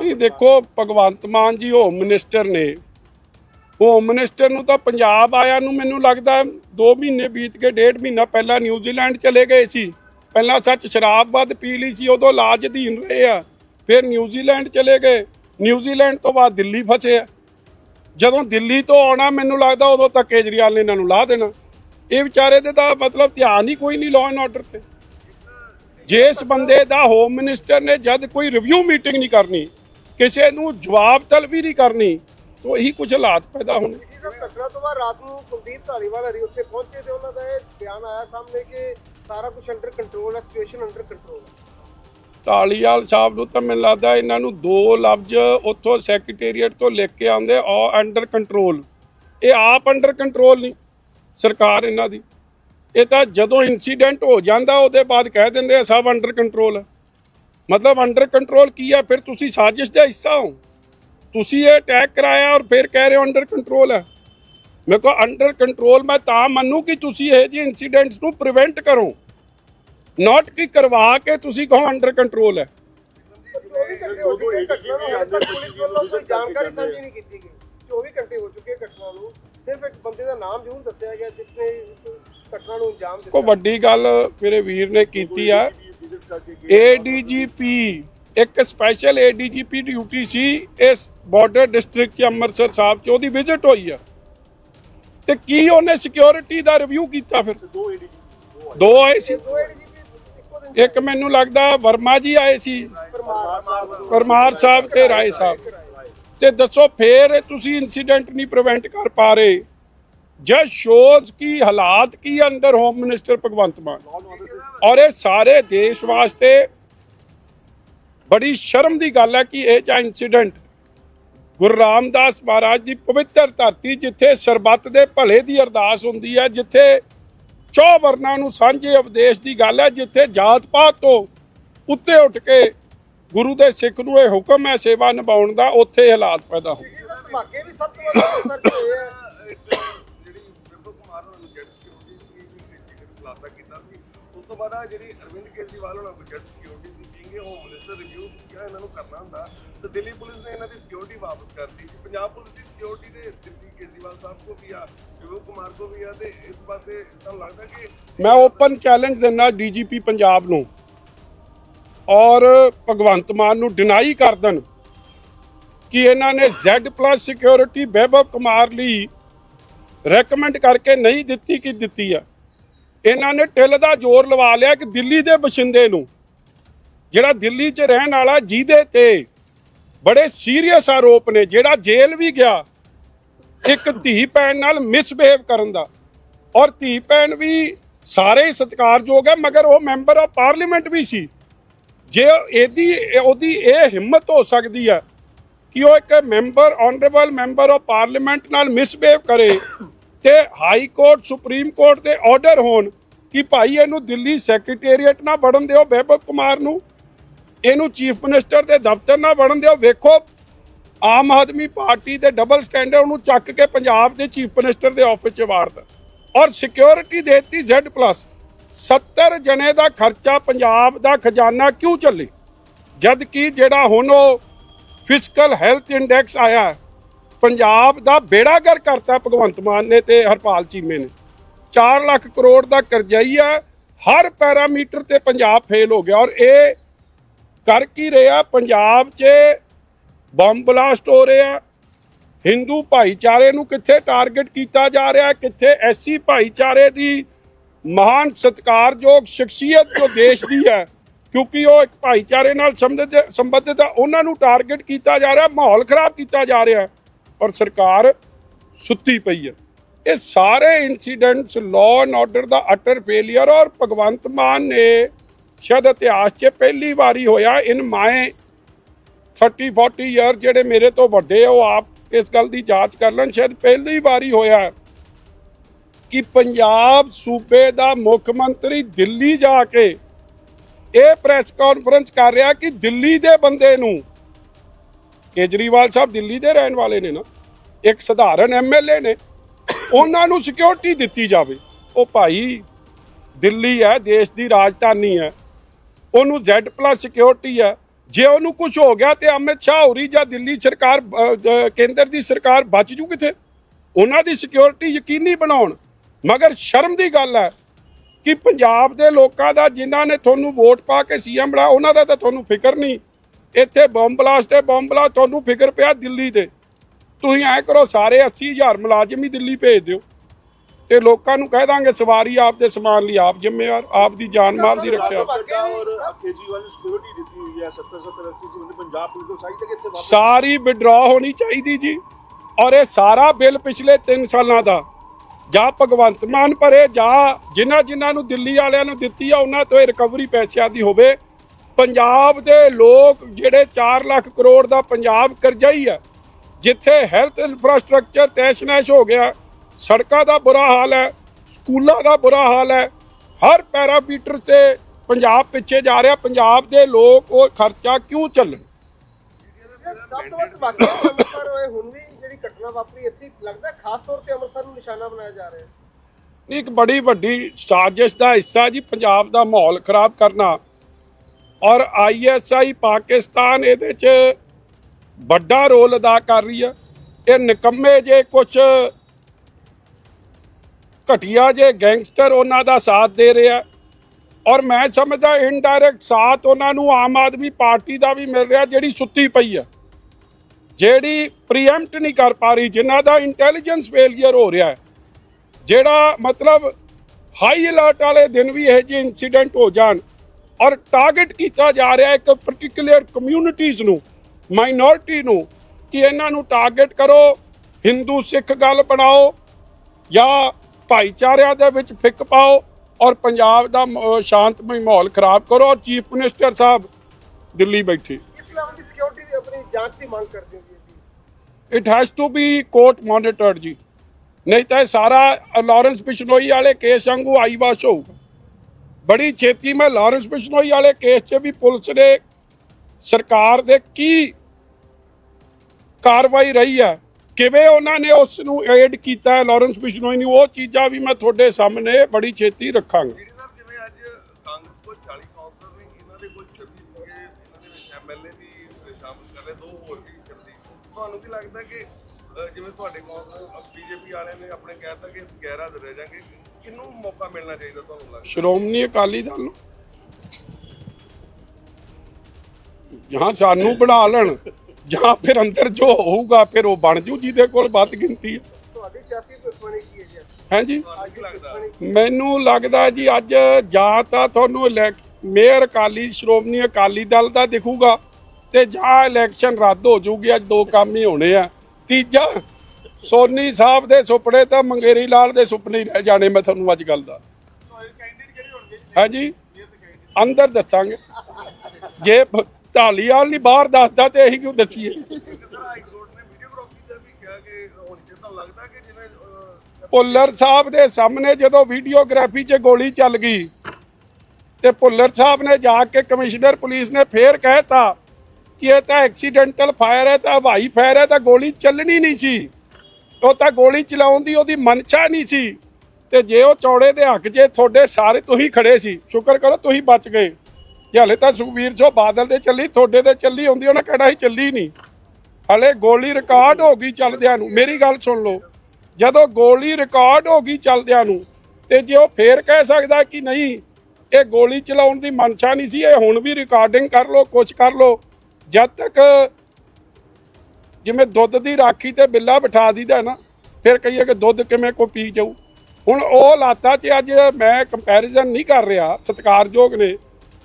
ਨਹੀਂ ਦੇਖੋ, Bhagwant Mann ji home minister ਨੇ। ਹੋਮ ਮਿਨਿਸਟਰ ਨੂੰ ਤਾਂ ਪੰਜਾਬ ਆਇਆ ਨੂੰ ਮੈਨੂੰ ਲੱਗਦਾ 2 ਮਹੀਨੇ ਬੀਤ ਕੇ ਡੇਢ ਮਹੀਨਾ ਪਹਿਲਾਂ ਨਿਊਜ਼ੀਲੈਂਡ ਚਲੇ ਗਏ ਸੀ। ਪਹਿਲਾਂ ਸੱਚ ਸ਼ਰਾਬ ਵੱਧ ਪੀ ਲਈ ਸੀ, ਉਦੋਂ ਲਾਜ ਅਧੀਨ ਰਹੇ ਆ। ਫਿਰ ਨਿਊਜ਼ੀਲੈਂਡ ਚਲੇ ਗਏ। ਨਿਊਜ਼ੀਲੈਂਡ ਤੋਂ ਬਾਅਦ ਦਿੱਲੀ ਫਸੇ ਆ ਜਦੋਂ ਦਿੱਲੀ ਤੋਂ ਆਉਣਾ, ਮੈਨੂੰ ਲੱਗਦਾ ਉਦੋਂ ਤੱਕ ਕੇਜਰੀਵਾਲ ਨੇ ਇਹਨਾਂ ਨੂੰ ਲਾ ਦੇਣਾ। ਇਹ ਵਿਚਾਰੇ ਦੇ ਤਾਂ ਮਤਲਬ ਧਿਆਨ ਹੀ ਕੋਈ ਨਹੀਂ ਲਾਅ ਐਂਡ ਆਰਡਰ ਤੇ। ਜਿਸ ਬੰਦੇ ਦਾ ਹੋਮ ਮਿਨਿਸਟਰ ਨੇ ਜਦ ਕੋਈ ਰਿਵਿਊ ਮੀਟਿੰਗ ਨਹੀਂ ਕਰਨੀ ਕਿਸੇ ਨੂੰ ਜਵਾਬ ਤਲਬੀ ਨਹੀਂ ਕਰਨੀ ਤਾਂ ਇਹੀ ਕੁਝ ਹਾਲਾਤ ਪੈਦਾ ਹੋਣੇ। ਜੀ ਸਰ ਘਟਨਾ ਤੋਂ ਬਾਅਦ ਰਾਤ ਨੂੰ ਕੁਲਦੀਪ ਧਾਲੀਵਾਲ ਹਰੀ ਉੱਥੇ ਪਹੁੰਚੇ ਤੇ ਉਹਨਾਂ ਦਾ ਇਹ ਬਿਆਨ ਆਇਆ ਸਾਹਮਣੇ ਕਿ ਸਾਰਾ ਕੁਝ ਅੰਡਰ ਕੰਟਰੋਲ ਹੈ ਸਿਚੁਏਸ਼ਨ ਅੰਡਰ ਕੰਟਰੋਲ ਹੈ। ਢਾਲੀਵਾਲ ਸਾਹਿਬ ਨੂੰ ਤਾਂ ਮੈਨੂੰ ਲੱਗਦਾ ਇਹਨਾਂ ਨੂੰ ਦੋ ਲਫ਼ਜ਼ ਉੱਥੋਂ ਸੈਕਟਰੀਏਟ ਤੋਂ ਲਿਖ ਕੇ ਆਉਂਦੇ ਆ ਅੰਡਰ ਕੰਟਰੋਲ ਇਹ ਆਪ ਅੰਡਰ ਕੰਟਰੋਲ ਨਹੀਂ ਸਰਕਾਰ ਇਹਨਾਂ ਦੀ। ਇਹ ਤਾਂ ਜਦੋਂ ਇਨਸੀਡੈਂਟ ਹੋ ਜਾਂਦਾ ਉਹਦੇ ਬਾਅਦ ਕਹਿ ਦਿੰਦੇ ਆ ਸਭ ਅੰਡਰ ਕੰਟਰੋਲ ਹੈ। ਮਤਲਬ ਅੰਡਰ ਕੰਟਰੋਲ ਕੀ ਆ? ਫਿਰ ਤੁਸੀਂ ਸਾਜ਼ਿਸ਼ ਦਾ ਹਿੱਸਾ ਹੋ। ਤੁਸੀਂ ਇਹ ਅਟੈਕ ਕਰਾਇਆ ਔਰ ਫਿਰ ਕਹਿ ਰਹੇ ਹੋ ਅੰਡਰ ਕੰਟਰੋਲ ਹੈ ਮੇਰੇ ਕੋ ਅੰਡਰ ਕੰਟਰੋਲ ਮੈਂ ਤਾਂ ਮੰਨੂ ਕਿ ਤੁਸੀਂ ਇਹ ਜਿਹੇ ਇਨਸੀਡੈਂਟਸ ਨੂੰ ਪ੍ਰੀਵੈਂਟ ਕਰੋ। ਨਾਟ ਕਿ ਕਰਵਾ ਕੇ ਤੁਸੀਂ ਕਹੋ ਅੰਡਰ ਕੰਟਰੋਲ ਹੈ 24 ਘੰਟੇ ਹੋ ਚੁੱਕੇ ਘਟਨਾ ਨੂੰ ਹਜੇ ਤੱਕ ਪੁਲਿਸ ਵੱਲੋਂ ਕੋਈ ਜਾਣਕਾਰੀ ਸਾਂਝੀ ਨਹੀਂ ਕੀਤੀ ਗਈ 24 ਘੰਟੇ ਹੋ ਚੁੱਕੇ ਘਟਨਾ ਨੂੰ ਸਿਰਫ ਇੱਕ ਬੰਦੇ ਦਾ ਨਾਮ ਜ਼ਰੂਰ ਦੱਸਿਆ ਗਿਆ ਜਿਸ ਨੇ ਇਸ ਘਟਨਾ ਨੂੰ ਅੰਜਾਮ ਕੋ ਵੱਡੀ ਗੱਲ ਮੇਰੇ ਵੀਰ ਨੇ ਕੀਤੀ ਆ। ਏਡੀਜੀਪੀ ਇੱਕ ਸਪੈਸ਼ਲ ਏਡੀਜੀਪੀ ਡਿਊਟੀ ਸੀ ਇਸ ਬਾਰਡਰ ਡਿਸਟ੍ਰਿਕਟ ਚ ਅੰਮ੍ਰਿਤਸਰ ਸਾਹਿਬ ਚ ਉਹਦੀ ਵਿਜ਼ਿਟ ਹੋਈ ਆ। ਤੇ ਕੀ ਉਹਨੇ ਸਿਕਿਉਰਿਟੀ ਦਾ ਰਿਵਿਊ ਕੀਤਾ ਫਿਰ? ਦੋ ਆਏ। ਸੀ। ਇੱਕੋ ਮੈਨੂੰ ਲੱਗਦਾ ਵਰਮਾ ਜੀ ਆਏ ਸੀ। ਪਰਮਾਰ ਸਾਹਿਬ ਪਰਮਾਰ ਸਾਹਿਬ ਤੇ ਰਾਏ ਸਾਹਿਬ। ਤੇ ਦੱਸੋ ਫੇਰ ਤੁਸੀਂ ਇਨਸੀਡੈਂਟ ਨਹੀਂ ਪ੍ਰੀਵੈਂਟ ਕਰ ਪਾ ਰਹੇ। ਜਸ ਸ਼ੋਜ਼ ਕੀ, ਹਾਲਾਤ ਕੀ ਅੰਦਰ ਹੋਮ ਮਿਨਿਸਟਰ ਭਗਵੰਤ ਮਾਨ? ਔਰ ਇਹ ਸਾਰੇ ਦੇਸ਼ ਵਾਸਤੇ ਬੜੀ ਸ਼ਰਮ ਦੀ ਗੱਲ ਹੈ ਕਿ ਇਹ ਜਿਹਾ ਇਨਸੀਡੈਂਟ ਗੁਰੂ ਰਾਮਦਾਸ ਮਹਾਰਾਜ ਦੀ ਪਵਿੱਤਰ ਧਰਤੀ ਜਿੱਥੇ ਸਰਬੱਤ ਦੇ ਭਲੇ ਦੀ ਅਰਦਾਸ ਹੁੰਦੀ ਹੈ, ਜਿੱਥੇ ਚੌ ਵਰਨਾਂ ਨੂੰ ਸਾਂਝੇ ਉਪਦੇਸ਼ ਦੀ ਗੱਲ ਹੈ, ਜਿੱਥੇ ਜਾਤ ਪਾਤ ਤੋਂ ਉੱਤੇ ਉੱਠ ਕੇ ਗੁਰੂ ਦੇ ਸਿੱਖ ਨੂੰ ਇਹ ਹੁਕਮ ਹੈ ਸੇਵਾ ਨਿਭਾਉਣ ਦਾ, ਉੱਥੇ ਹਾਲਾਤ ਪੈਦਾ ਹੋ ਧਮਾਕੇ ਵੀ ਸਭ ਤੋਂ ਵੱਧ ਸਰ ਹੋਏ ਆ ਜਿਹੜੀ ਵਿਪਲ ਕੁਮਾਰ ਹੋਣਾ ਨੂੰ ਜੱਟ ਸਿਕਿਉਰਿਟੀ ਦੀ ਵੀ ਜਿਹੜੀ ਖੁਲਾਸਾ ਕੀਤਾ ਸੀ ਉਸ ਤੋਂ ਬਾਅਦ ਆ ਜਿਹੜੀ ਅਰਵਿੰਦ ਕੇਜਰੀਵਾਲ ਹੋਣਾ ਨੂੰ ਸਿਕਿਉਰਿਟੀ ਦੀ ਬੀਂਗੇ ਹੋਮ ਮਿਨਿਸਟਰ ਰਿਵਿਊ ਕਿਹਾ ਇਹਨਾਂ ਨੂੰ ਕਰਨਾ ਹੁੰਦਾ। ਤੇ ਦਿੱਲੀ ਪੁਲਿਸ ਨੇ ਇਹਨਾਂ ਦੀ ਸਿਕਿਉਰਿਟੀ ਵਾਪਸ ਕਰਤੀ ਪੰਜਾਬ ਪੁਲਿਸ ਦੀ ਸਿਕਿਉਰਿਟੀ ਦੇ ਦਿੱਲੀ ਕੇਜਰੀਵਾਲ ਸਾਹਿਬ ਕੋ ਵੀ ਆ ਵਿਪਲ ਕੁਮਾਰ ਕੋ ਵੀ ਆ, ਤੇ ਇਸ ਪਾਸੇ ਤੁਹਾਨੂੰ ਲੱਗਦਾ ਕਿ ਮੈਂ ਓਪਨ ਚੈਲੰਜ ਦਿੰਦਾ ਡੀਜੀਪੀ ਪੰਜਾਬ ਨੂੰ। ਔਰ ਭਗਵੰਤ ਮਾਨ ਨੂੰ ਡਿਨਾਈ ਕਰ ਦੇਣ ਕਿ ਇਹਨਾਂ ਨੇ Z+ ਸਿਕਿਉਰਿਟੀ ਵੈਭਵ ਕੁਮਾਰ ਲਈ ਰეკਮੈਂਡ ਕਰਕੇ ਨਹੀਂ ਦਿੱਤੀ ਕਿ ਦਿੱਤੀ ਆ। ਇਹਨਾਂ ਨੇ ਟਿਲ ਦਾ ਜ਼ੋਰ ਲਵਾ ਲਿਆ ਕਿ ਦਿੱਲੀ ਦੇ ਬਸ਼ਿੰਦੇ ਨੂੰ, ਜਿਹੜਾ ਦਿੱਲੀ 'ਚ ਰਹਿਣ ਵਾਲਾ ਜਿਹਦੇ ਤੇ ਬੜੇ ਸੀਰੀਅਸ ਆਰੋਪ ਨੇ, ਜਿਹੜਾ ਜੇਲ੍ਹ ਵੀ ਗਿਆ, ਇੱਕ ਧੀ ਭੈਣ ਨਾਲ ਮਿਸਬਿਹੇਵ ਕਰਨ ਦਾ। ਔਰ ਧੀ ਭੈਣ ਵੀ ਸਾਰੇ ਸਤਿਕਾਰਯੋਗ ਹੈ, ਮਗਰ ਉਹ ਮੈਂਬਰ ਆਫ ਪਾਰਲੀਮੈਂਟ ਵੀ ਸੀ। ਜੇ ਇਹਦੀ, ਉਹਦੀ ਇਹ ਹਿੰਮਤ ਹੋ ਸਕਦੀ ਹੈ ਕਿ ਉਹ ਇੱਕ member honourable member of parliament ਨਾਲ ਮਿਸਬਿਹੇਵ ਕਰੇ ਤੇ ਹਾਈ ਕੋਰਟ, ਸੁਪਰੀਮ ਕੋਰਟ ਦੇ ਆਰਡਰ ਹੋਣ ਕਿ ਭਾਈ ਇਹਨੂੰ ਦਿੱਲੀ ਸੈਕਟਰੀਏਟ ਨਾ ਵੜਨ ਦਿਓ ਵੈਭਵ ਕੁਮਾਰ ਨੂੰ, ਇਹਨੂੰ ਚੀਫ ਮਿਨਿਸਟਰ ਦੇ ਦਫ਼ਤਰ ਨਾ ਵੜਨ ਦਿਓ। ਵੇਖੋ, ਆਮ ਆਦਮੀ ਪਾਰਟੀ ਦੇ ਡਬਲ ਸਟੈਂਡਰਡ ਨੂੰ ਚੱਕ ਕੇ ਪੰਜਾਬ ਦੇ ਚੀਫ ਮਿਨਿਸਟਰ ਦੇ ਆਫਿਸ 'ਚ ਵਾਰਦਾ। ਔਰ ਸਿਕਿਉਰਿਟੀ ਦੇਤੀ Z+ 70 ਜਣੇ ਦਾ ਖਰਚਾ ਪੰਜਾਬ ਦਾ ਖਜ਼ਾਨਾ ਕਿਉਂ ਚੱਲੇ? ਜਦ ਕਿ ਜਿਹੜਾ ਹੁਣ ਉਹ ਫਿਜ਼ੀਕਲ ਹੈਲਥ ਇੰਡੈਕਸ ਆਇਆ ਪੰਜਾਬ ਦਾ ਬੇੜਾਗਰ ਕਰਤਾ ਭਗਵੰਤ ਮਾਨ ਨੇ ਤੇ ਹਰਪਾਲ ਚੀਮੇ ਨੇ। 4 ਲੱਖ ਕਰੋੜ ਦਾ ਕਰਜਾਈਆ ਹਰ ਪੈਰਾਮੀਟਰ ਤੇ ਪੰਜਾਬ ਫੇਲ ਹੋ ਗਿਆ ਔਰ ਇਹ ਕਰ ਕੀ ਰਿਹਾ? ਪੰਜਾਬ 'ਚ ਬੰਬ ਬਲਾਸਟ ਹੋ ਰਿਹਾ। ਹਿੰਦੂ ਭਾਈਚਾਰੇ ਨੂੰ ਕਿੱਥੇ ਟਾਰਗੇਟ ਕੀਤਾ ਜਾ ਰਿਹਾ? ਕਿੱਥੇ ਐਸੀ ਭਾਈਚਾਰੇ ਦੀ ਮਹਾਨ ਸਤਿਕਾਰਯੋਗ ਸ਼ਖਸੀਅਤ ਜੋ ਦੇਸ਼ ਦੀ ਹੈ, ਕਿਉਂਕਿ ਉਹ ਇੱਕ ਭਾਈਚਾਰੇ ਨਾਲ ਸੰਬੰਧਿਤ ਸੰਬੰਧਿਤ ਹੈ ਉਹਨਾਂ ਨੂੰ ਟਾਰਗੇਟ ਕੀਤਾ ਜਾ ਰਿਹਾ, ਮਾਹੌਲ ਖਰਾਬ ਕੀਤਾ ਜਾ ਰਿਹਾ। ਔਰ ਸਰਕਾਰ ਸੁੱਤੀ ਪਈ ਹੈ। ਇਹ ਸਾਰੇ ਇਨਸੀਡੈਂਟਸ ਲਾਅ ਐਂਡ ਆਰਡਰ ਦਾ ਅਟਰ ਫੇਲਿਅਰ ਔਰ ਭਗਵੰਤ ਮਾਨ ਨੇ ਸ਼ਾਇਦ ਇਤਿਹਾਸ 'ਚ ਪਹਿਲੀ ਵਾਰੀ ਹੋਇਆ ਇਨ ਮਾਏ 30 40 ਇਅਰ ਜਿਹੜੇ ਮੇਰੇ ਤੋਂ ਵੱਡੇ ਉਹ ਆਪ ਇਸ ਗੱਲ ਦੀ ਜਾਂਚ ਕਰ ਲੈਣ। ਸ਼ਾਇਦ ਪਹਿਲੀ ਵਾਰੀ ਹੋਇਆ ਕਿ ਪੰਜਾਬ ਸੂਬੇ ਦਾ ਮੁੱਖ ਮੰਤਰੀ ਦਿੱਲੀ ਜਾ ਕੇ ਇਹ ਪ੍ਰੈਸ ਕਾਨਫਰੰਸ ਕਰ ਰਿਹਾ ਕਿ ਦਿੱਲੀ ਦੇ ਬੰਦੇ ਨੂੰ ਕੇਜਰੀਵਾਲ ਸਾਹਿਬ ਦਿੱਲੀ ਦੇ ਰਹਿਣ ਵਾਲੇ ਨੇ ਨਾ, ਇੱਕ ਸਧਾਰਨ ਐਮਐਲਏ ਨੇ, ਉਹਨਾਂ ਨੂੰ ਸਿਕਿਉਰਿਟੀ ਦਿੱਤੀ ਜਾਵੇ। ਉਹ ਭਾਈ ਦਿੱਲੀ ਹੈ, ਦੇਸ਼ ਦੀ ਰਾਜਧਾਨੀ ਹੈ। ਉਹਨੂੰ Z+ ਸਿਕਿਉਰਿਟੀ ਹੈ। ਜੇ ਉਹਨੂੰ ਕੁਝ ਹੋ ਗਿਆ ਤੇ ਅਮਿਤ ਸ਼ਾਹ ਹੋਰੀ ਜਾਂ ਦਿੱਲੀ ਸਰਕਾਰ ਕੇਂਦਰ ਦੀ ਸਰਕਾਰ ਬਚ ਜੂ ਕਿਥੇ? ਉਹਨਾਂ ਦੀ ਸਿਕਿਉਰਿਟੀ ਯਕੀਨੀ ਬਣਾਉਣ। ਮਗਰ ਸ਼ਰਮ ਦੀ ਗੱਲ ਹੈ ਕਿ ਪੰਜਾਬ ਦੇ ਲੋਕਾਂ ਦਾ ਜਿਨ੍ਹਾਂ ਨੇ ਤੁਹਾਨੂੰ ਵੋਟ ਪਾ ਕੇ ਸੀਐਮ ਬਣਾ, ਉਹਨਾਂ ਦਾ ਤਾਂ ਤੁਹਾਨੂੰ ਫਿਕਰ ਨਹੀਂ। ਇੱਥੇ ਬੰਬ ਬਲਾਸਟ ਤੇ ਬੰਬ ਬਲਾਸਟ ਤੁਹਾਨੂੰ ਫਿਕਰ ਪਿਆ ਦਿੱਲੀ ਦੇ ਤੁਸੀਂ ਐ ਕਰੋ ਸਾਰੇ 80000 ਮੁਲਾਜ਼ਮ ਹੀ ਦਿੱਲੀ ਭੇਜ ਦਿਓ। ਤੇ ਲੋਕਾਂ ਨੂੰ ਕਹਿ ਦਾਂਗੇ ਸਵਾਰੀ ਆਪ ਦੇ ਸਮਾਨ ਲਈ ਆਪ ਜ਼ਿੰਮੇਵਾਰ ਆਪ ਦੀ ਜਾਨ ਮਾਲ ਦੀ ਰੱਖਿਆ। ਅੱਗੇ ਵੀ ਔਰ ਸਭ- ਕੇਜਰੀਵਾਲ ਨੇ ਸਿਕਿਉਰਿਟੀ ਦਿੱਤੀ ਹੋਈ ਹੈ 70 70 80 ਸੀ ਬੰਦੇ ਪੰਜਾਬ ਪੁਲਿਸ ਤੋਂ ਸਾਈ ਤੱਕ ਇੱਥੇ ਵਾਪਸ ਸਾਰੀ ਵਿਡਰਾ ਹੋਣੀ ਚਾਹੀਦੀ ਜੀ। ਔਰ ਇਹ ਸਾਰਾ ਬਿੱਲ ਪਿਛਲੇ 3 ਸਾਲਾਂ ਦਾ। ਜਾਂ ਭਗਵੰਤ ਮਾਨ ਭਰੇ ਜਾਂ ਜਿਨ੍ਹਾਂ ਜਿਨ੍ਹਾਂ ਨੂੰ ਦਿੱਲੀ ਵਾਲਿਆਂ ਨੂੰ ਦਿੱਤੀ ਆ ਉਹਨਾਂ ਤੋਂ ਇਹ ਰਿਕਵਰੀ ਪੈਸਿਆਂ ਦੀ ਹੋਵੇ। ਪੰਜਾਬ ਦੇ ਲੋਕ ਜਿਹੜੇ 4 ਲੱਖ ਕਰੋੜ ਦਾ ਪੰਜਾਬ ਕਰਜ਼ਾਈ ਆ ਜਿੱਥੇ ਹੈਲਥ ਇਨਫਰਾਸਟ੍ਰਕਚਰ ਤੈਸ਼-ਨੈਸ਼ ਹੋ ਗਿਆ ਸੜਕਾਂ ਦਾ ਬੁਰਾ ਹਾਲ ਹੈ ਸਕੂਲਾਂ ਦਾ ਬੁਰਾ ਹਾਲ ਹੈ ਹਰ ਪੈਰਾਮੀਟਰ ਤੇ ਪੰਜਾਬ ਪਿੱਛੇ ਜਾ ਰਿਹਾ ਪੰਜਾਬ ਦੇ ਲੋਕ ਉਹ ਖਰਚਾ ਕਿਉਂ ਚੱਲਣ? ਸਭ ਤੋਂ ਵੱਧ ਵਾਕਿਆ ਅੰਮ੍ਰਿਤਸਰ ਹੋਏ ਹੁਣ ਵੀ ਜਿਹੜੀ ਘਟਨਾ ਵਾਪਰੀ ਇੱਥੇ ਲੱਗਦਾ ਹੈ ਖਾਸ ਤੌਰ ਤੇ ਅੰਮ੍ਰਿਤਸਰ ਨੂੰ ਨਿਸ਼ਾਨਾ ਬਣਾਇਆ ਜਾ ਰਿਹਾ ਹੈ। ਇੱਕ ਬੜੀ ਵੱਡੀ ਸਾਜ਼ਿਸ਼ ਦਾ ਹਿੱਸਾ ਜੀ ਪੰਜਾਬ ਦਾ ਮਾਹੌਲ ਖਰਾਬ ਕਰਨਾ ਔਰ ਆਈਐਸਆਈ ਪਾਕਿਸਤਾਨ ਇਹਦੇ 'ਚ ਵੱਡਾ ਰੋਲ ਅਦਾ ਕਰ ਰਹੀ ਹੈ ਇਹ ਨਿਕੰਮੇ ਜੇ ਕੁਝ ਘਟੀਆ ਜੇ ਗੈਂਗਸਟਰ ਉਹਨਾਂ ਦਾ ਸਾਥ ਦੇ ਰਿਹਾ। ਔਰ ਮੈਂ ਸਮਝਦਾ ਇਨਡਾਇਰੈਕਟ ਸਾਥ ਉਹਨਾਂ ਨੂੰ ਆਮ ਆਦਮੀ ਪਾਰਟੀ ਦਾ ਵੀ ਮਿਲ ਰਿਹਾ, ਜਿਹੜੀ ਸੁੱਤੀ ਪਈ ਹੈ ਜਿਹੜੀ ਪ੍ਰੀਐਮਪਟ ਨਹੀਂ ਕਰ ਪਾ ਰਹੀ, ਜਿਨ੍ਹਾਂ ਦਾ ਇੰਟੈਲੀਜੈਂਸ ਫੇਲਿਅਰ ਹੋ ਰਿਹਾ ਜਿਹੜਾ ਮਤਲਬ ਹਾਈ ਅਲਰਟ ਵਾਲੇ ਦਿਨ ਵੀ ਇਹ ਜਿਹੇ ਇਨਸੀਡੈਂਟ ਹੋ ਜਾਣ ਔਰ ਟਾਰਗੇਟ ਕੀਤਾ ਜਾ ਰਿਹਾ ਇੱਕ ਪਾਰਟਿਕੂਲਰ ਕਮਿਊਨਿਟੀਜ਼ ਨੂੰ ਮਾਈਨੋਰਿਟੀ ਨੂੰ ਕਿ ਇਹਨਾਂ ਨੂੰ ਟਾਰਗੇਟ ਕਰੋ ਹਿੰਦੂ ਸਿੱਖ ਗੱਲ ਬਣਾਓ ਜਾਂ ਭਾਈਚਾਰਿਆਂ ਦੇ ਵਿੱਚ ਫਿੱਕ ਪਾਓ ਔਰ ਪੰਜਾਬ ਦਾ ਸ਼ਾਂਤਮਈ ਮਾਹੌਲ ਖਰਾਬ ਕਰੋ। ਔਰ ਚੀਫ ਮਿਨਿਸਟਰ ਸਾਹਿਬ ਦਿੱਲੀ ਬੈਠੇ। ਇਸ ਲੈਵਲ ਦੀ ਸਿਕਿਉਰਿਟੀ ਦੀ ਆਪਣੀ ਜਾਂਚ ਦੀ ਮੰਗ ਕਰਦੇ ਹੋ ਜੀ? ਇਹਦੀ it has to be court monitored ਜੀ। ਨਹੀਂ ਤਾਂ ਇਹ ਸਾਰਾ ਲਾਰੈਂਸ ਬਿਸ਼ਨੋਈ ਵਾਲੇ ਕੇਸ ਵਾਂਗੂ ਆਈ ਵਾਸ਼ ਹੋਊਗਾ ਬੜੀ ਛੇਤੀ ਮੈਂ ਲਾਰੈਂਸ ਬਿਸ਼ਨੋਈ ਵਾਲੇ ਕੇਸ 'ਚ ਵੀ ਪੁਲਿਸ ਨੇ ਸਰਕਾਰ ਦੇ ਕੀ ਕਾਰਵਾਈ ਰਹੀ ਹੈ? ਕਿਵੇਂ ਉਹਨਾਂ ਨੇ ਉਸ ਨੂੰ ਐਡ ਕੀਤਾ ਹੈ ਲਾਰੈਂਸ ਬਿਸ਼ਨੋਈ ਨੂੰ? ਉਹ ਚੀਜ਼ਾਂ ਵੀ ਮੈਂ ਤੁਹਾਡੇ ਸਾਹਮਣੇ ਬੜੀ ਛੇਤੀ ਰੱਖਾਂਗਾ। ਤੁਹਾਨੂੰ ਕੀ ਲੱਗਦਾ ਕਿ ਜਿਵੇਂ ਤੁਹਾਡੇ ਕਾਉਂਸਲਰ ਬੀਜੇਪੀ ਵਾਲਿਆਂ ਨੇ ਆਪਣੇ ਕਹਿਤਾ ਕਿ ਅਸੀਂ ਗੈਰ ਹਾਜ਼ਰ ਰਹਿ ਜਾਾਂਗੇ ਕਿਹਨੂੰ ਮੌਕਾ ਮਿਲਣਾ ਚਾਹੀਦਾ ਤੁਹਾਨੂੰ ਲੱਗਦਾ? ਸ਼੍ਰੋਮਣੀ ਅਕਾਲੀ ਦਲ ਨੂੰ। ਜਾਂ ਸਾਨੂੰ ਬਣਾ ਲੈਣ ਜਾਂ ਫਿਰ ਅੰਦਰ ਜੋ ਹੋਊਗਾ ਫਿਰ ਉਹ ਬਣ ਜੂ ਜਿਹਦੇ ਕੋਲ ਵੱਧ ਗਿਣਤੀ ਹੈ। ਤੁਹਾਡੀ ਸਿਆਸੀ ਭਵਿੱਖਬਾਣੀ ਕੀ ਹੈ ਜੀ? ਹਾਂਜੀ। ਲੱਗਦਾ? ਮੈਨੂੰ ਲੱਗਦਾ ਜੀ ਅੱਜ ਜਾਂ ਤਾਂ ਤੁਹਾਨੂੰ ਇਲੈਕ- ਮੇਅਰ ਅਕਾਲੀ ਸ਼੍ਰੋਮਣੀ ਅਕਾਲੀ ਦਲ ਦਾ ਦਿਖੂਗਾ ਤੇ ਜਾਂ ਇਲੈਕਸ਼ਨ ਰੱਦ ਹੋ ਜੂਗੀ ਅੱਜ ਦੋ ਕੰਮ ਹੀ ਹੋਣੇ ਆ। ਤੀਜਾ ਸੋਨੀ ਸਾਹਿਬ ਦੇ ਸੁਪਨੇ ਤਾਂ ਮੰਗੇਰੀ ਲਾਲ ਦੇ ਸੁਪਨੇ ਹੀ ਰਹਿ ਜਾਣੇ ਮੈਂ ਤੁਹਾਨੂੰ ਅੱਜ ਗੱਲ ਦਾ। ਹਾਂਜੀ? ਅੰਦਰ ਦੱਸਾਂਗੇ। ਜੇ ਭ- ਢਾਲੀਵਾਲ ਨਹੀਂ ਬਾਹਰ ਦੱਸਦਾ ਤੇ ਅਸੀਂ ਕਿਉਂ ਦੱਸੀਏ? ਭੁੱਲਰ ਸਾਹਿਬ ਦੇ ਸਾਹਮਣੇ ਜਦੋਂ ਵੀਡੀਓਗ੍ਰਾਫੀ 'ਚ ਗੋਲੀ ਚੱਲ ਗਈ ਤੇ ਭੁੱਲਰ ਸਾਹਿਬ ਨੇ ਜਾ ਕੇ ਕਮਿਸ਼ਨਰ ਪੁਲਿਸ ਨੇ ਫੇਰ ਕਹਿਤਾ ਕਿ ਇਹ ਤਾਂ ਐਕਸੀਡੈਂਟਲ ਫਾਇਰ ਹੈ, ਤਾਂ ਹਵਾਈ ਫਾਇਰ ਹੈ, ਤਾਂ ਗੋਲੀ ਚੱਲਣੀ ਨਹੀਂ ਸੀ। ਉਹ ਤਾਂ ਗੋਲੀ ਚਲਾਉਣ ਦੀ ਉਹਦੀ ਮਨਸ਼ਾ ਨਹੀਂ ਸੀ। ਤੇ ਜੇ ਉਹ ਚੌੜੇ ਦੇ ਹੱਕ ਜੇ ਤੁਹਾਡੇ ਸਾਰੇ ਤੁਸੀਂ ਖੜੇ ਸੀ, ਸ਼ੁਕਰ ਕਰੋ ਤੁਸੀਂ ਬਚ ਗਏ। ਜੇ ਹਲੇ ਤਾਂ ਸੁਖਬੀਰ ਜੋ ਬਾਦਲ ਦੇ ਚੱਲੀ, ਤੁਹਾਡੇ ਤੇ ਚੱਲੀ ਹੁੰਦੀ ਉਹਨਾਂ ਕਹਿਣਾ ਹੀ ਚੱਲੀ ਨਹੀਂ। ਹਲੇ ਗੋਲੀ ਰਿਕਾਰਡ ਹੋ ਗਈ ਚੱਲਦਿਆਂ ਨੂੰ। ਮੇਰੀ ਗੱਲ ਸੁਣ ਲਓ, ਜਦੋਂ ਗੋਲੀ ਰਿਕਾਰਡ ਹੋ ਗਈ ਚੱਲਦਿਆਂ ਨੂੰ, ਤੇ ਜੇ ਉਹ ਫੇਰ ਕਹਿ ਸਕਦਾ ਕਿ ਨਹੀਂ, ਇਹ ਗੋਲੀ ਚਲਾਉਣ ਦੀ ਮਨਸ਼ਾ ਨਹੀਂ ਸੀ, ਇਹ ਹੁਣ ਵੀ ਰਿਕਾਰਡਿੰਗ ਕਰ ਲਓ ਕੁਝ ਕਰ ਲਓ। ਜਦ ਤੱਕ ਜਿਵੇਂ ਦੁੱਧ ਦੀ ਰਾਖੀ ਤੇ ਬਿੱਲਾ ਬਿਠਾ ਦੀਦਾ ਨਾ, ਫਿਰ ਕਹੀਏ ਕਿ ਦੁੱਧ ਕਿਵੇਂ ਕੋ ਪੀ ਜਾਊ। ਹੁਣ ਉਹ ਲਾਤਾ 'ਚ ਅੱਜ ਮੈਂ ਕੰਪੈਰੀਜ਼ਨ ਨਹੀਂ ਕਰ ਰਿਹਾ, ਸਤਿਕਾਰਯੋਗ ਨੇ।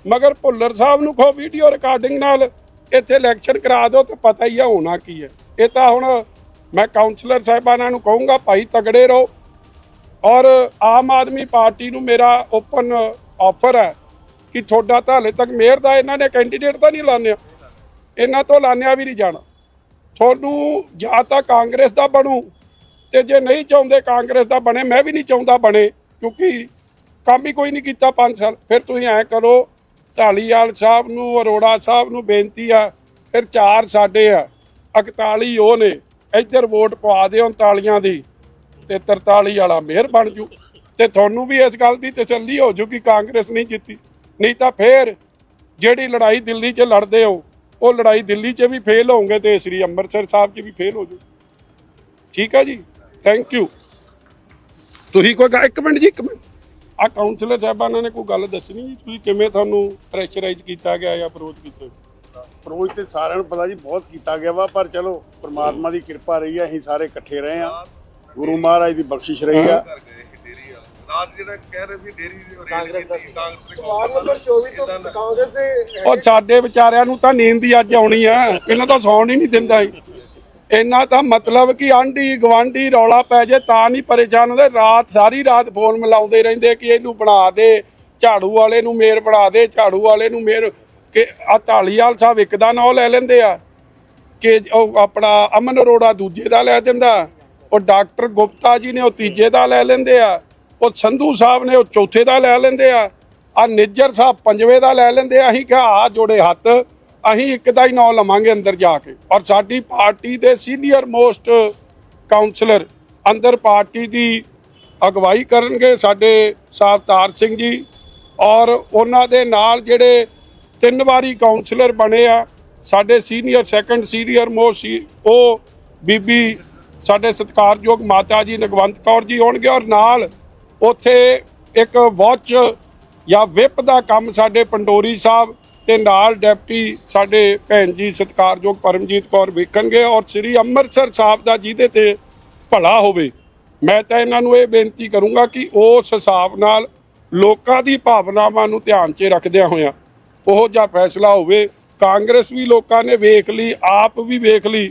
ਮਗਰ ਭੁੱਲਰ ਸਾਹਿਬ ਨੂੰ ਕਹੋ ਵੀਡੀਓ ਰਿਕਾਰਡਿੰਗ ਨਾਲ, ਇੱਥੇ ਇਲੈਕਸ਼ਨ ਕਰਾ ਦਿਓ ਤਾਂ ਪਤਾ ਹੀ ਆ ਹੋਣਾ ਕੀ ਹੈ। ਇਹ ਤਾਂ ਹੁਣ ਮੈਂ ਕਾਉਂਸਲਰ ਸਾਹਿਬਾਨਾਂ ਨੂੰ ਕਹੂੰਗਾ, ਭਾਈ ਤਗੜੇ ਰਹੋ। ਔਰ ਆਮ ਆਦਮੀ ਪਾਰਟੀ ਨੂੰ ਮੇਰਾ ਓਪਨ ਆਫਰ ਹੈ ਕਿ ਤੁਹਾਡਾ ਤਾਂ ਹਲੇ ਤੱਕ ਮੇਅਰ ਦਾ ਇਹਨਾਂ ਨੇ ਕੈਂਡੀਡੇਟ ਤਾਂ ਨਹੀਂ ਲਾਣਿਆ। ਇਹਨਾਂ ਤੋਂ ਲਾਣਿਆ ਵੀ ਨਹੀਂ ਜਾਣਾ। ਤੁਹਾਨੂੰ ਜਾਂ ਤਾਂ ਕਾਂਗਰਸ ਦਾ ਬਣੂ ਤੇ ਜੇ ਨਹੀਂ ਚਾਹੁੰਦੇ ਕਾਂਗਰਸ ਦਾ ਬਣੇ, ਮੈਂ ਵੀ ਨਹੀਂ ਚਾਹੁੰਦਾ ਬਣੇ, ਕਿਉਂਕਿ ਕੰਮ ਹੀ ਕੋਈ ਨਹੀਂ ਕੀਤਾ 5 ਸਾਲ। ਫਿਰ ਤੁਸੀਂ ਐ ਕਰੋ, ਢਾਲੀਵਾਲ ਸਾਹਿਬ ਨੂੰ, ਅਰੋੜਾ ਸਾਹਿਬ ਨੂੰ ਬੇਨਤੀ ਆ, ਫਿਰ ਚਾਰ ਸਾਡੇ ਆ 41 ਉਹ ਨੇ, ਇੱਧਰ ਵੋਟ ਪਵਾ ਦਿਓ 39 ਦੀ, ਤੇ 43 ਵਾਲਾ ਮੇਅਰ ਬਣ ਜੂ। ਤੇ ਤੁਹਾਨੂੰ ਵੀ ਇਸ ਗੱਲ ਦੀ ਤਸੱਲੀ ਹੋ ਜੂ ਕਿ ਕਾਂਗਰਸ ਨਹੀਂ ਜਿੱਤੀ। ਨਹੀਂ ਤਾਂ ਫੇਰ ਜਿਹੜੀ ਲੜਾਈ ਦਿੱਲੀ 'ਚ ਲੜਦੇ ਹੋ ਉਹ ਲੜਾਈ ਦਿੱਲੀ 'ਚ ਵੀ ਫੇਲ ਹੋਣਗੇ ਤੇ ਸ੍ਰੀ ਅੰਮ੍ਰਿਤਸਰ ਸਾਹਿਬ 'ਚ ਵੀ ਫੇਲ ਹੋ ਜਾਊ ਠੀਕ ਆ ਜੀ? ਥੈਂਕ ਯੂ ਤੁਸੀਂ ਕੋਈ ਇੱਕ ਮਿੰਟ ਜੀ, ਇੱਕ ਮਿੰਟ। ਆ ਕਾਉਂਸਲਰ ਸਾਹਿਬਾਨਾਂ ਨੇ ਕੋਈ ਗੱਲ ਦੱਸਣੀ ਜੀ? ਤੁਸੀਂ ਕਿਵੇਂ ਤੁਹਾਨੂੰ ਪ੍ਰੈਸ਼ਰਾਈਜ਼ ਕੀਤਾ ਗਿਆ ਜਾਂ ਅਪਰੋਚ ਕੀਤਾ ਅਪਰੋਚ ਤੇ ਸਾਰਿਆਂ ਨੂੰ ਪਤਾ ਜੀ, ਬਹੁਤ ਕੀਤਾ ਗਿਆ ਵਾ, ਪਰ ਚਲੋ, ਪ੍ਰਮਾਤਮਾ ਦੀ ਕਿਰਪਾ ਰਹੀ ਆ, ਅਸੀਂ ਸਾਰੇ ਇਕੱਠੇ ਰਹੇ ਆ। ਗੁਰੂ ਮਹਾਰਾਜ ਦੀ ਬਖਸ਼ਿਸ਼ ਰਹੀ ਆ ਕਰ ਗਏ ਇਹ ਡੇਰੀ ਵਾਲਾ ਰਾਜ ਜਿਹੜਾ ਕਹਿ ਰਹੇ ਸੀ ਡੇਰੀ ਦੀ ਰੇਲ ਕੀਤੀ ਕਾਂਗਰਸ ਨੇ ਵਾਰਡ ਨੰਬਰ 24 ਤੋਂ ਕਾਂਗਰਸ ਦੇ ਉਹ ਸਾਡੇ ਵਿਚਾਰਿਆਂ ਨੂੰ ਤਾਂ ਨੀਂਦ ਹੀ ਅੱਜ ਆਉਣੀ ਆ ਇਹਨਾਂ ਤਾਂ ਸੌਣ ਹੀ ਨਹੀਂ ਦਿੰਦਾ ਇਹ। ਇਹਨਾਂ ਤਾਂ ਮਤਲਬ ਕਿ ਆਂਢੀ ਗਵਾਂਢੀ ਰੌਲਾ ਪੈ ਜੇ ਤਾਂ ਨਹੀਂ ਪਰੇਸ਼ਾਨ ਹੁੰਦੇ। ਰਾਤ ਸਾਰੀ ਰਾਤ ਫੋਨ ਮਿਲਾਉਂਦੇ ਰਹਿੰਦੇ ਕਿ ਇਹਨੂੰ ਬਣਾ ਦੇ ਝਾੜੂ ਵਾਲੇ ਨੂੰ ਮੇਰ ਬਣਾ ਦੇ ਝਾੜੂ ਵਾਲੇ ਨੂੰ ਮੇਰ ਕਿ ਆ ਢਾਲੀਵਾਲ ਸਾਹਿਬ ਇੱਕ ਦਾ ਨਾਂ ਲੈ ਲੈਂਦੇ ਆ ਕਿ ਉਹ ਆਪਣਾ ਅਮਨ ਅਰੋੜਾ ਦੂਜੇ ਦਾ ਲੈ ਦਿੰਦਾ। ਉਹ ਡਾਕਟਰ ਗੁਪਤਾ ਜੀ ਨੇ ਉਹ ਤੀਜੇ ਦਾ ਲੈ ਲੈਂਦੇ ਆ। ਉਹ ਸੰਧੂ ਸਾਹਿਬ ਨੇ ਉਹ ਚੌਥੇ ਦਾ ਲੈ ਲੈਂਦੇ ਆ ਆ ਨਿੱਜਰ ਸਾਹਿਬ ਪੰਜਵੇਂ ਦਾ ਲੈ ਲੈਂਦੇ ਆ, ਅਸੀਂ ਕਿਹਾ ਆ ਜੋੜੇ ਹੱਥ, ਅਸੀਂ ਇੱਕ ਦਾ ਹੀ ਨਾਂ ਲਵਾਂਗੇ ਅੰਦਰ ਜਾ ਕੇ। ਔਰ ਸਾਡੀ ਪਾਰਟੀ ਦੇ ਸੀਨੀਅਰ ਮੋਸਟ ਕਾਉਂਸਲਰ ਅੰਦਰ ਪਾਰਟੀ ਦੀ ਅਗਵਾਈ ਕਰਨਗੇ ਸਾਡੇ ਸਾਵਤਾਰ ਸਿੰਘ ਜੀ। ਔਰ ਉਹਨਾਂ ਦੇ ਨਾਲ ਜਿਹੜੇ ਤਿੰਨ ਵਾਰੀ ਕਾਉਂਸਲਰ ਬਣੇ ਆ, ਸਾਡੇ ਸੀਨੀਅਰ ਸੈਕੰਡ ਸੀਨੀਅਰ ਮੋਸਟ ਸੀ ਉਹ ਬੀਬੀ ਸਾਡੇ ਸਤਿਕਾਰਯੋਗ ਮਾਤਾ ਜੀ ਨਗਵੰਤ ਕੌਰ ਜੀ ਹੋਣਗੇ ਔਰ ਨਾਲ ਉੱਥੇ ਇੱਕ ਵਾਚ ਜਾਂ ਵਿਪ ਦਾ ਕੰਮ ਸਾਡੇ ਪੰਡੋਰੀ ਸਾਹਿਬ ਤੇ ਨਾਲ ਡਿਪਟੀ ਸਾਡੇ ਭੈਣ ਜੀ ਸਤਿਕਾਰਯੋਗ ਪਰਮਜੀਤ ਕੌਰ ਵੇਖਣਗੇ ਔਰ ਸ੍ਰੀ ਅੰਮ੍ਰਿਤਸਰ ਸਾਹਿਬ ਦਾ ਜਿਹਦੇ ਤੇ ਭਲਾ ਹੋਵੇ, ਮੈਂ ਤਾਂ ਇਹਨਾਂ ਨੂੰ ਇਹ ਬੇਨਤੀ ਕਰੂੰਗਾ ਕਿ ਉਸ ਹਿਸਾਬ ਨਾਲ ਲੋਕਾਂ ਦੀ ਭਾਵਨਾਵਾਂ ਨੂੰ ਧਿਆਨ 'ਚ ਰੱਖਦਿਆਂ ਹੋਇਆਂ ਉਹ ਜਿਹਾ ਫੈਸਲਾ ਹੋਵੇ। ਕਾਂਗਰਸ ਵੀ ਲੋਕਾਂ ਨੇ ਵੇਖ ਲਈ, ਆਪ ਵੀ ਵੇਖ ਲਈ